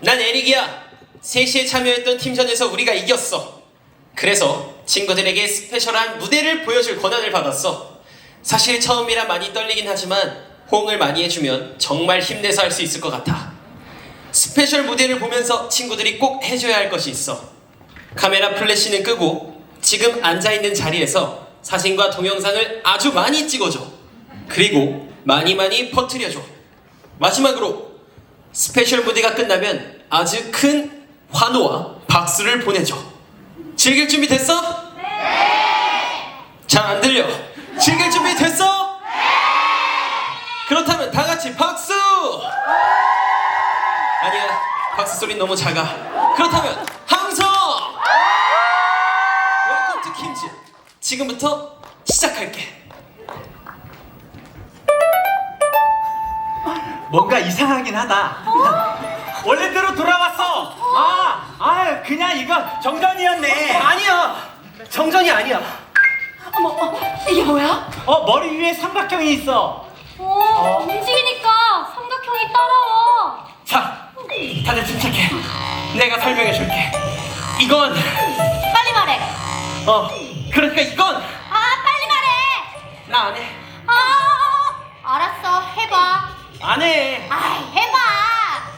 난 에릭이야. 3시에 참여했던 팀전에서 우리가 이겼어. 그래서 친구들에게 스페셜한 무대를 보여줄 권한을 받았어. 사실 처음이라 많이 떨리긴 하지만 호응을 많이 해주면 정말 힘내서 할 수 있을 것 같아. 스페셜 무대를 보면서 친구들이 꼭 해줘야 할 것이 있어. 카메라 플래시는 끄고 지금 앉아있는 자리에서 사진과 동영상을 아주 많이 찍어줘. 그리고 많이 많이 퍼뜨려줘. 마지막으로 스페셜 무대가 끝나면 아주 큰 환호와 박수를 보내줘. 즐길 준비 됐어? 네! 잘 안 들려. 즐길 준비 됐어? 네! 그렇다면 다 같이 박수! 아니야, 박수 소리 너무 작아. 그렇다면 함성! 웰컴 투 킴즈. 지금부터 시작할게. 뭔가 이상하긴 하다. 원래대로 돌아왔어. 아, 아, 그냥 이거 정전이었네. 아니야! 정전이 아니야. 어머, 어, 이게 뭐야? 어, 머리 위에 삼각형이 있어. 어, 움직이니까 삼각형이 따라와. 자, 다들 침착해. 내가 설명해 줄게. 이건, 빨리 말해. 어, 그러니까 이건 아, 빨리 말해. 나 안 해. 아, 알았어, 해봐. 안 해. 아이, 해봐.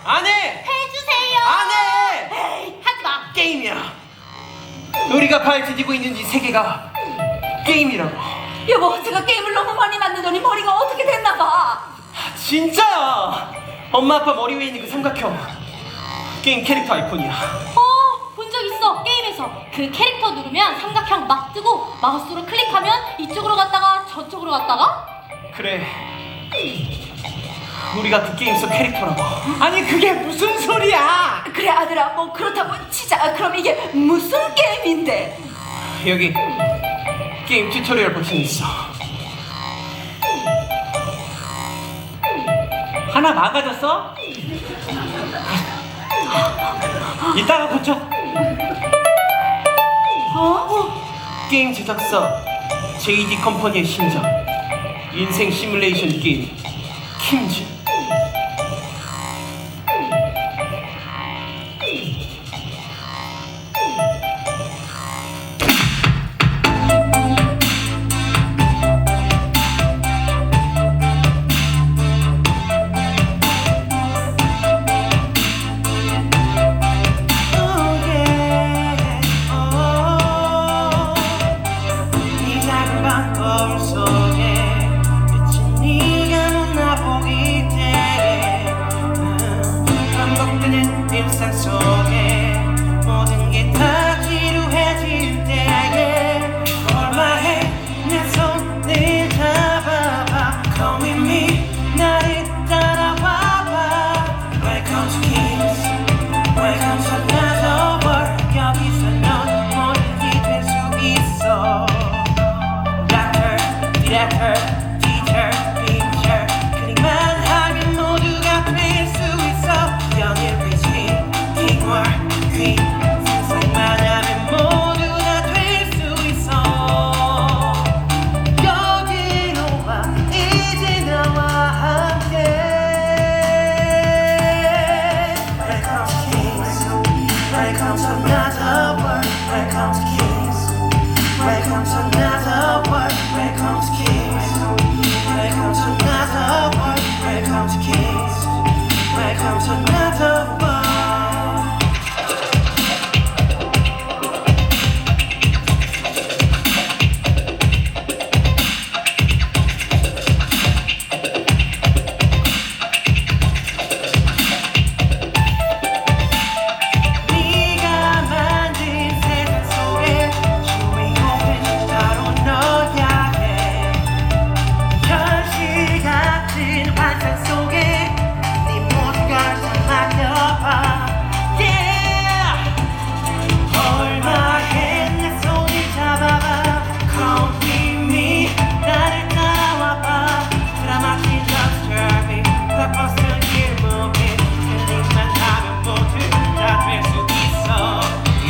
안 해. 해주세요. 안 해. 에이, 하지 마. 게임이야. 우리가 발 디디고 있는 이 세계가 게임이라고. 여보, 제가 게임을 너무 많이 만들더니 머리가 어떻게 됐나 봐. 진짜! 엄마 아빠 머리 위에 있는 그 삼각형. 게임 캐릭터 아이콘이야. 어, 본 적 있어. 게임에서 그 캐릭터 누르면 삼각형 막 뜨고 마우스로 클릭하면 이쪽으로 갔다가 저쪽으로 갔다가 그래. 우리가 그 게임 속 캐릭터라고. 아니 그게 무슨 소리야? 그래 아들아 뭐 그렇다고 치자 아, 그럼 이게 무슨 게임인데 여기 게임 튜토리얼 버튼이 있어. 하나 망가졌어? 이따가 고쳐. 어? 게임 제작사 JD 컴퍼니의 신작 인생 시뮬레이션 게임 킴즈. 거울 속에 미친 네가 눈나 보기 때문에 일상 속 get hurt.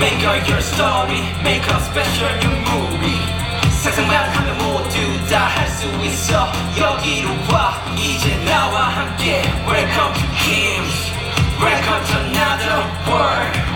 Make her your story. Make her special new movie. 상상만 하면 모두 다 할 수 있어 여기로 와 이제 나와 함께 Welcome to Kim's Welcome to another world.